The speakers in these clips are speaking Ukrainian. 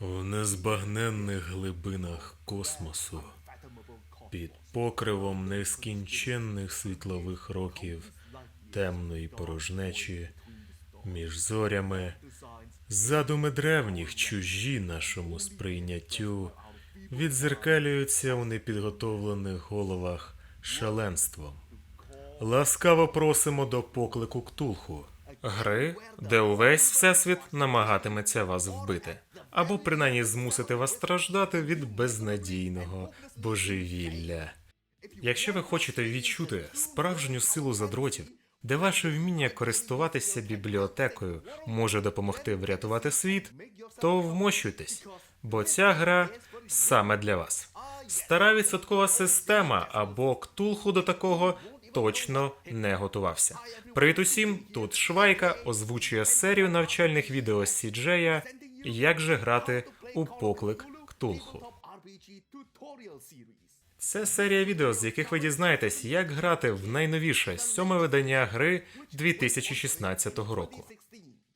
В незбагненних глибинах космосу, під покривом нескінченних світлових років темної порожнечі, між зорями, задуми древніх чужі нашому сприйняттю, відзеркалюються у непідготовлених головах шаленством. Ласкаво просимо до поклику Ктулху. Гри, де увесь всесвіт намагатиметься вас вбити, або принаймні змусити вас страждати від безнадійного божевілля. Якщо ви хочете відчути справжню силу задротів, де ваше вміння користуватися бібліотекою може допомогти врятувати світ, то вмощуйтесь, бо ця гра саме для вас. Стара відсоткова система або ктулху до такого точно не готувався. Привіт усім! Тут Швайка озвучує серію навчальних відео Сіджея Як же грати у поклик Ктулху. Це серія відео, з яких ви дізнаєтесь, як грати в найновіше сьоме видання гри 2016 року.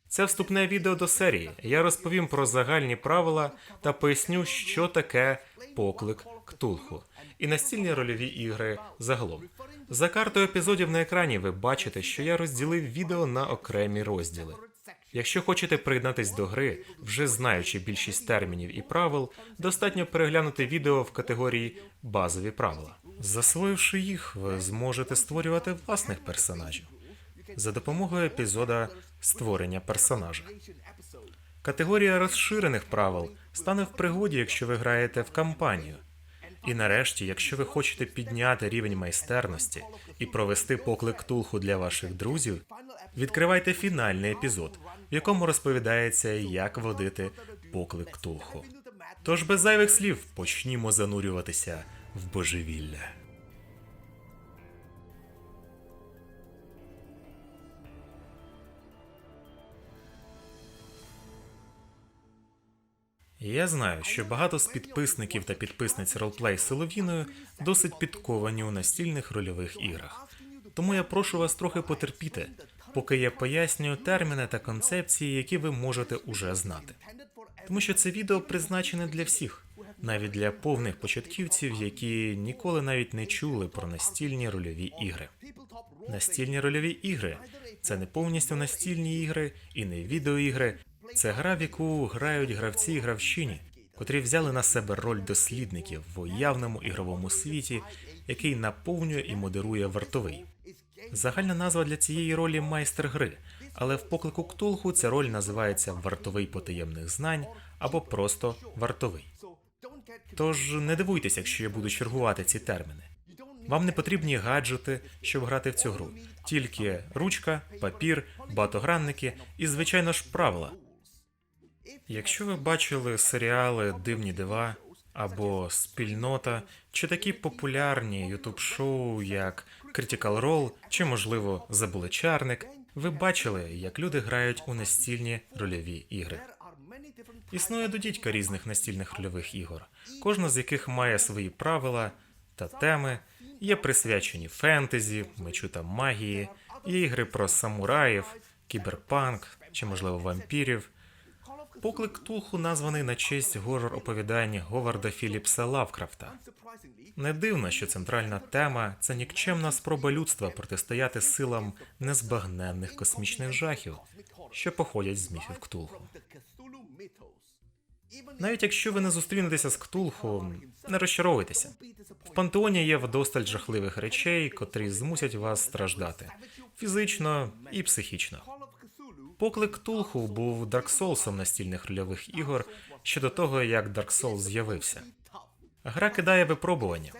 Це вступне відео до серії. Я розповім про загальні правила та поясню, що таке поклик Ктулху і настільні рольові ігри загалом. За картою епізодів на екрані ви бачите, що я розділив відео на окремі розділи. Якщо хочете приєднатись до гри, вже знаючи більшість термінів і правил, достатньо переглянути відео в категорії базові правила. Засвоївши їх, ви зможете створювати власних персонажів за допомогою епізода створення персонажа. Категорія розширених правил стане в пригоді, якщо ви граєте в кампанію. І нарешті, якщо ви хочете підняти рівень майстерності і провести поклик Ктулху для ваших друзів, відкривайте фінальний епізод, в якому розповідається, як водити поклик Ктулху. Тож без зайвих слів почнімо занурюватися в божевілля. Я знаю, що багато з підписників та підписниць ролплей з Солов'їною досить підковані у настільних рольових іграх. Тому я прошу вас трохи потерпіти, поки я пояснюю терміни та концепції, які ви можете уже знати. Тому що це відео призначене для всіх, навіть для повних початківців, які ніколи навіть не чули про настільні рольові ігри. Настільні рольові ігри це не повністю настільні ігри і не відеоігри. Це гра, в яку грають гравці і гравчині, котрі взяли на себе роль дослідників в уявному ігровому світі, який наповнює і модерує вартовий. Загальна назва для цієї ролі майстер гри, але в поклику Ктулху ця роль називається вартовий потаємних знань або просто вартовий. Тож не дивуйтесь, якщо я буду чергувати ці терміни. Вам не потрібні гаджети, щоб грати в цю гру, тільки ручка, папір, багатогранники і, звичайно ж, правила. Якщо ви бачили серіали Дивні дива або Спільнота, чи такі популярні ютуб-шоу, як Critical Role, чи, можливо, Забуличарник, ви бачили, як люди грають у настільні рольові ігри. Існує додідька різних настільних рольових ігор, кожна з яких має свої правила та теми, є присвячені фентезі, мечу та магії, є ігри про самураїв, кіберпанк чи, можливо, вампірів. Поклик Ктулху названий на честь горор оповідань Говарда Філіпса Лавкрафта. Не дивно, що центральна тема це нікчемна спроба людства протистояти силам незбагненних космічних жахів, що походять з міфів Ктулху. Навіть якщо ви не зустрінетеся з Ктулху, не розчаровуйтеся. В пантеоні є вдосталь жахливих речей, котрі змусять вас страждати фізично і психічно. Поклик Ктулху був Souls настільних рольових ігор ще до того, як Souls з'явився. Гра кидає випробування.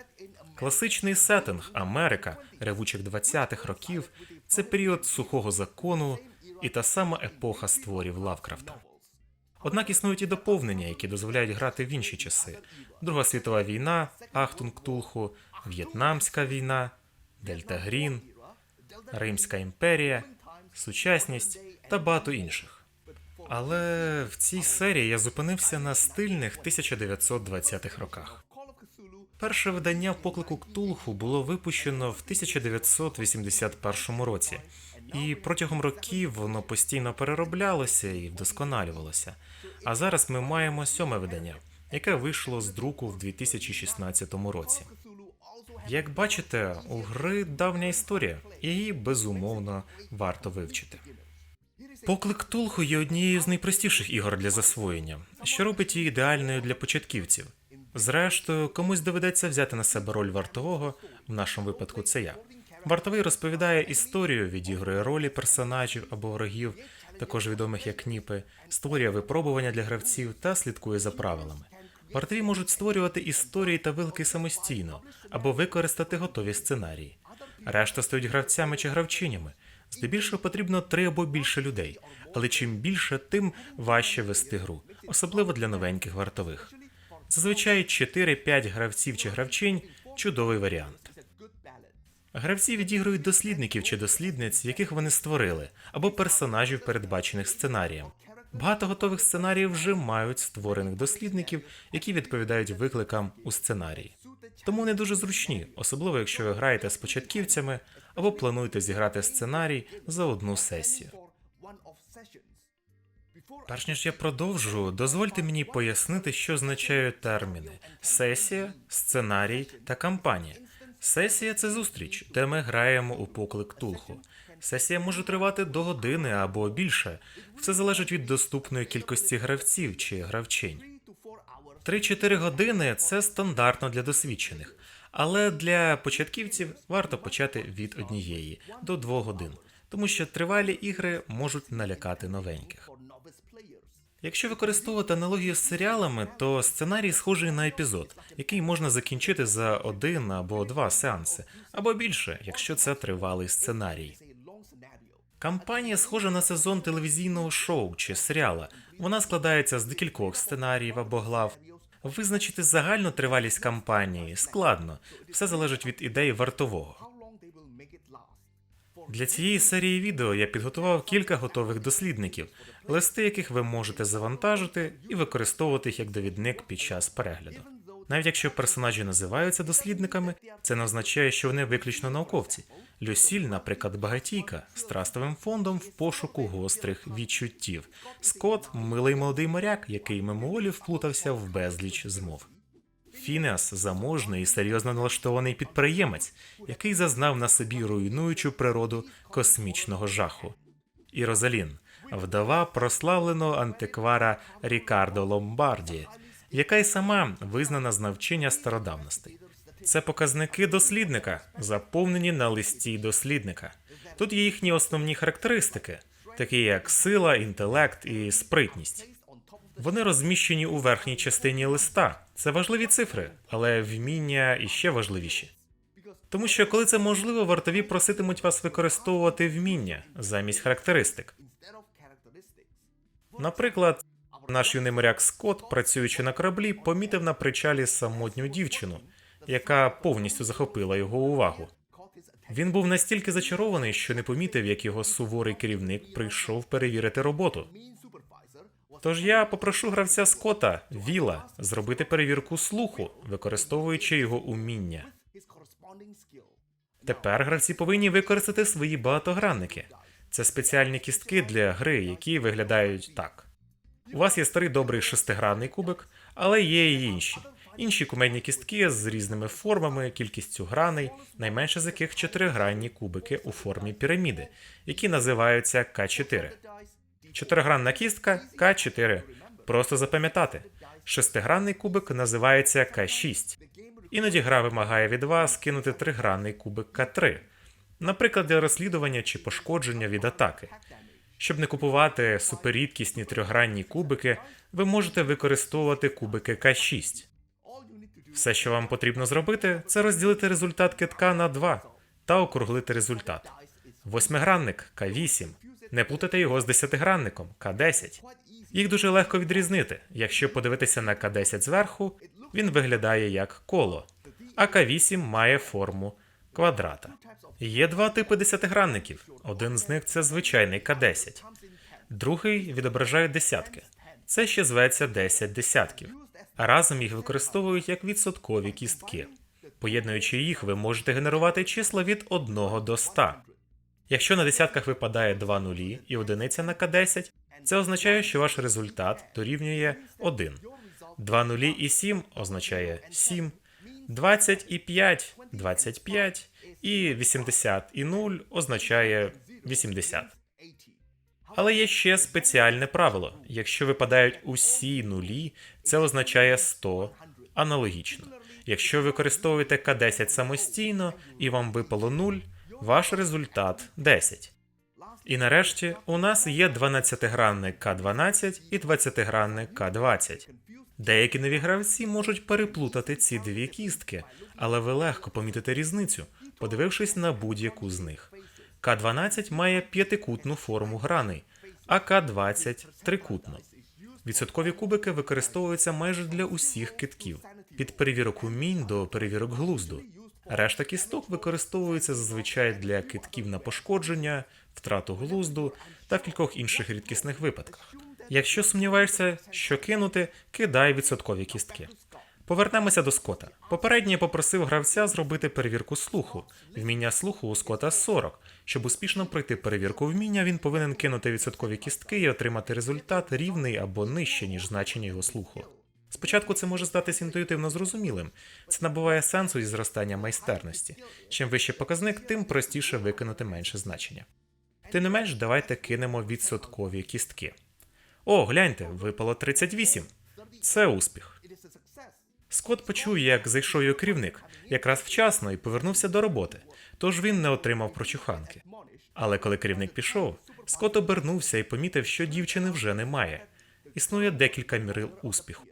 Класичний сеттинг Америка ревучих 20-х років це період сухого закону і та сама епоха створів Лавкрафта. Однак існують і доповнення, які дозволяють грати в інші часи: Друга світова війна, Ахтунг Ктулху, В'єтнамська війна, Дельта Грін, Римська імперія, сучасність та багато інших. Але в цій серії я зупинився на стильних 1920-х роках. Перше видання поклику Ктулху було випущено в 1981 році, і протягом років воно постійно перероблялося і вдосконалювалося. А зараз ми маємо сьоме видання, яке вийшло з друку в 2016 році. Як бачите, у гри давня історія, і її безумовно варто вивчити. Поклик Тулху є однією з найпростіших ігор для засвоєння, що робить її ідеальною для початківців. Зрештою, комусь доведеться взяти на себе роль вартового, в нашому випадку це я. Вартовий розповідає історію, відігрує ролі персонажів або ворогів, також відомих як ніпи, створює випробування для гравців та слідкує за правилами. Вартові можуть створювати історії та вилки самостійно або використати готові сценарії. Решта стають гравцями чи гравчинями. Здебільшого потрібно три або більше людей, але чим більше, тим важче вести гру, особливо для новеньких вартових. Зазвичай 4-5 гравців чи гравчинь чудовий варіант. Гравці відігрують дослідників чи дослідниць, яких вони створили, або персонажів, передбачених сценарієм. Багато готових сценаріїв вже мають створених дослідників, які відповідають викликам у сценарії. Тому вони дуже зручні, особливо якщо ви граєте з початківцями або плануєте зіграти сценарій за одну сесію. Перш ніж я продовжу, дозвольте мені пояснити, що означають терміни: сесія, сценарій та кампанія. Сесія це зустріч, де ми граємо у поклик Тулху. Сесія може тривати до години або більше. Все залежить від доступної кількості гравців чи гравчинь. 3-4 години це стандартно для досвідчених, але для початківців варто почати від однієї до двох годин, тому що тривалі ігри можуть налякати новеньких. Якщо використовувати аналогію з серіалами, то сценарій схожий на епізод, який можна закінчити за один або два сеанси, або більше, якщо це тривалий сценарій. Кампанія схожа на сезон телевізійного шоу чи серіала. Вона складається з декількох сценаріїв або глав. Визначити загальну тривалість кампанії складно, все залежить від ідеї вартового. Для цієї серії відео я підготував кілька готових дослідників, листи яких ви можете завантажити і використовувати їх як довідник під час перегляду. Навіть якщо персонажі називаються дослідниками, це не означає, що вони виключно науковці. Люсіль, наприклад, багатійка з трастовим фондом в пошуку гострих відчуттів. Скот милий молодий моряк, який мимоволі вплутався в безліч змов. Фінеас заможний і серйозно налаштований підприємець, який зазнав на собі руйнуючу природу космічного жаху. І Розалін, вдова прославленого антиквара Рікардо Ломбарді, яка й сама визнана з навчання стародавностей. Це показники дослідника, заповнені на листі дослідника. Тут є їхні основні характеристики, такі як сила, інтелект і спритність. Вони розміщені у верхній частині листа. Це важливі цифри, але вміння іще важливіші. Тому що, коли це можливо, вартові проситимуть вас використовувати вміння замість характеристик. Наприклад, наш юний моряк Скотт, працюючи на кораблі, помітив на причалі самотню дівчину, яка повністю захопила його увагу. Він був настільки зачарований, що не помітив, як його суворий керівник прийшов перевірити роботу. Тож я попрошу гравця Скота Віла зробити перевірку слуху, використовуючи його уміння. Тепер гравці повинні використати свої багатогранники. Це спеціальні кістки для гри, які виглядають так. У вас є старий добрий шестигранний кубик, але є і інші. Інші кумедні кістки з різними формами, кількістю граней, найменше з яких чотиригранні кубики у формі піраміди, які називаються К4. Чотиригранна кістка К4. Просто запам'ятати. Шестигранний кубик називається К6. Іноді гра вимагає від вас кинути тригранний кубик К3, наприклад, для розслідування чи пошкодження від атаки. Щоб не купувати суперрідкісні трьохгранні кубики, ви можете використовувати кубики К6. Все, що вам потрібно зробити, це розділити результат китка на 2 та округлити результат. Восьмигранник К8. Не плутайте його з десятигранником К10. Їх дуже легко відрізнити. Якщо подивитися на К10 зверху, він виглядає як коло, а К8 має форму квадрата. Є два типи десятигранників. Один з них це звичайний К10, другий відображає десятки. Це ще зветься 10 десятків. Разом їх використовують як відсоткові кістки. Поєднуючи їх, ви можете генерувати числа від 1 до 100. Якщо на десятках випадає два нулі і одиниця на К10, Це означає, що ваш результат дорівнює 1. 2 нулі і 7 означає 7. 20 і 5 – 25. І 80 і 0 означає 80. Але є ще спеціальне правило. Якщо випадають усі нулі, це означає 100 аналогічно. Якщо використовуєте К10 самостійно і вам випало 0, ваш результат 10. І нарешті у нас є 12-гранний К12 і 20-гранний К20. Деякі нові гравці можуть переплутати ці дві кістки, але ви легко помітите різницю, подивившись на будь-яку з них. К12 має п'ятикутну форму граней, а К20 трикутну. Відсоткові кубики використовуються майже для усіх китків від перевірок умінь до перевірок глузду. Решта кісток використовується зазвичай для китків на пошкодження, втрату глузду та в кількох інших рідкісних випадках. Якщо сумніваєшся, що кинути, кидай відсоткові кістки. Повернемося до Скота. Попередньо попросив гравця зробити перевірку слуху. Вміння слуху у Скота 40. Щоб успішно пройти перевірку вміння, він повинен кинути відсоткові кістки і отримати результат рівний або нижче, ніж значення його слуху. Спочатку це може здатись інтуїтивно зрозумілим. Це набуває сенсу із зростання майстерності. Чим вище показник, тим простіше викинути менше значення. Тим не менш, давайте кинемо відсоткові кістки. О, гляньте, випало 38. Це успіх. Скот почув, як зайшов його керівник, якраз вчасно і повернувся до роботи, тож він не отримав прочуханки. Але коли керівник пішов, Скот обернувся і помітив, що дівчини вже немає. Існує декілька мірил успіху.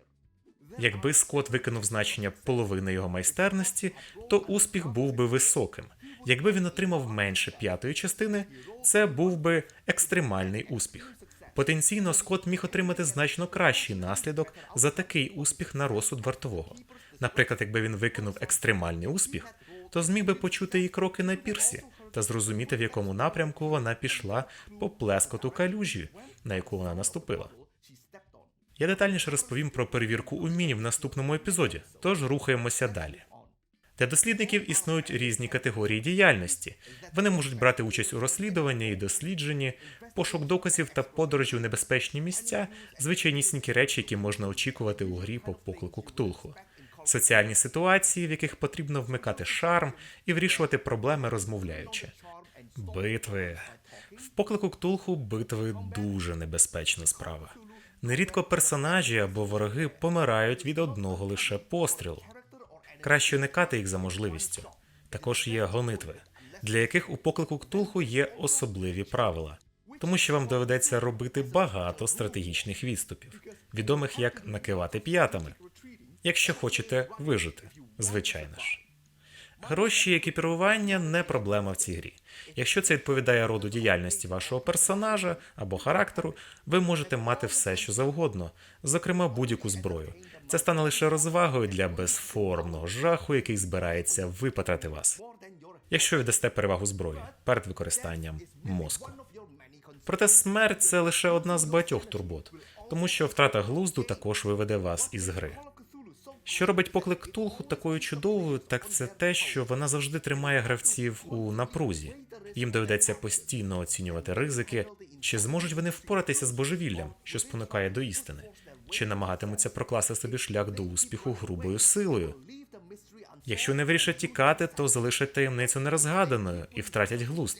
Якби Скот викинув значення половини його майстерності, то успіх був би високим. Якби він отримав менше п'ятої частини, це був би екстремальний успіх. Потенційно Скот міг отримати значно кращий наслідок за такий успіх на розсуд вартового. Наприклад, якби він викинув екстремальний успіх, то зміг би почути її кроки на пірсі та зрозуміти, в якому напрямку вона пішла по плескоту калюжі, на яку вона наступила. Я детальніше розповім про перевірку умінь в наступному епізоді, тож рухаємося далі. Для дослідників існують різні категорії діяльності. Вони можуть брати участь у розслідуванні і дослідженні, пошук доказів та подорожі у небезпечні місця, звичайнісінькі речі, які можна очікувати у грі по поклику Ктулху. Соціальні ситуації, в яких потрібно вмикати шарм і вирішувати проблеми розмовляючи. Битви. В поклику Ктулху битви дуже небезпечна справа. Нерідко персонажі або вороги помирають від одного лише пострілу. Краще уникати їх за можливістю. Також є гонитви, для яких у поклику Ктулху є особливі правила, тому що вам доведеться робити багато стратегічних відступів, відомих як накивати п'ятами, якщо хочете вижити, звичайно ж. Гроші і екіпірування не проблема в цій грі. Якщо це відповідає роду діяльності вашого персонажа або характеру, ви можете мати все, що завгодно, зокрема будь-яку зброю. Це стане лише розвагою для безформного жаху, який збирається випатрати вас. Якщо ви дасте перевагу зброї перед використанням мозку. Проте смерть це лише одна з багатьох турбот, тому що втрата глузду також виведе вас із гри. Що робить поклик Ктулху такою чудовою, так це те, що вона завжди тримає гравців у напрузі. Їм доведеться постійно оцінювати ризики, чи зможуть вони впоратися з божевіллям, що спонукає до істини, чи намагатимуться прокласти собі шлях до успіху грубою силою. Якщо не вирішать тікати, то залишать таємницю нерозгаданою і втратять глузд.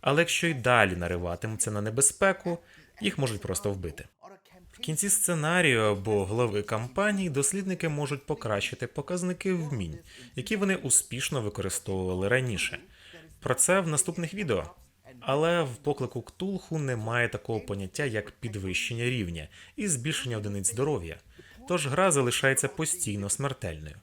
Але якщо й далі нариватимуться на небезпеку, їх можуть просто вбити. Кінці сценарію або глави кампанії дослідники можуть покращити показники вмінь, які вони успішно використовували раніше. Про це в наступних відео. Але в поклику Ктулху немає такого поняття, як підвищення рівня і збільшення одиниць здоров'я. Тож гра залишається постійно смертельною.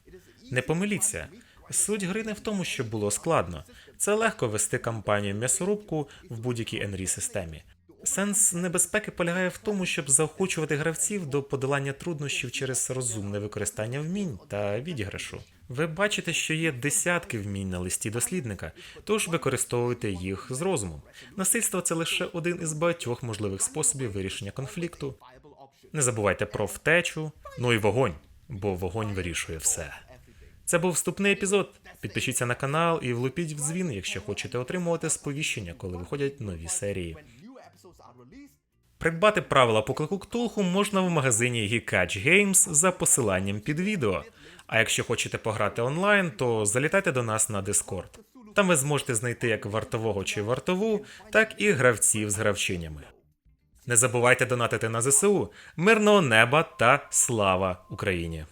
Не помиліться, суть гри не в тому, що було складно. Це легко вести кампанію м'ясорубку в будь-якій NRI системі. Сенс небезпеки полягає в тому, щоб заохочувати гравців до подолання труднощів через розумне використання вмінь та відіграшу. Ви бачите, що є десятки вмінь на листі дослідника, тож використовуйте їх з розумом. Насильство це лише один із багатьох можливих способів вирішення конфлікту. Не забувайте про втечу, ну і вогонь, бо вогонь вирішує все. Це був вступний епізод. Підпишіться на канал і влупіть в дзвін, якщо хочете отримувати сповіщення, коли виходять нові серії. Придбати правила поклику Ктулху можна в магазині Geekatch Games за посиланням під відео. А якщо хочете пограти онлайн, то залітайте до нас на Discord. Там ви зможете знайти як вартового чи вартову, так і гравців з гравчинями. Не забувайте донатити на ЗСУ, мирного неба та слава Україні!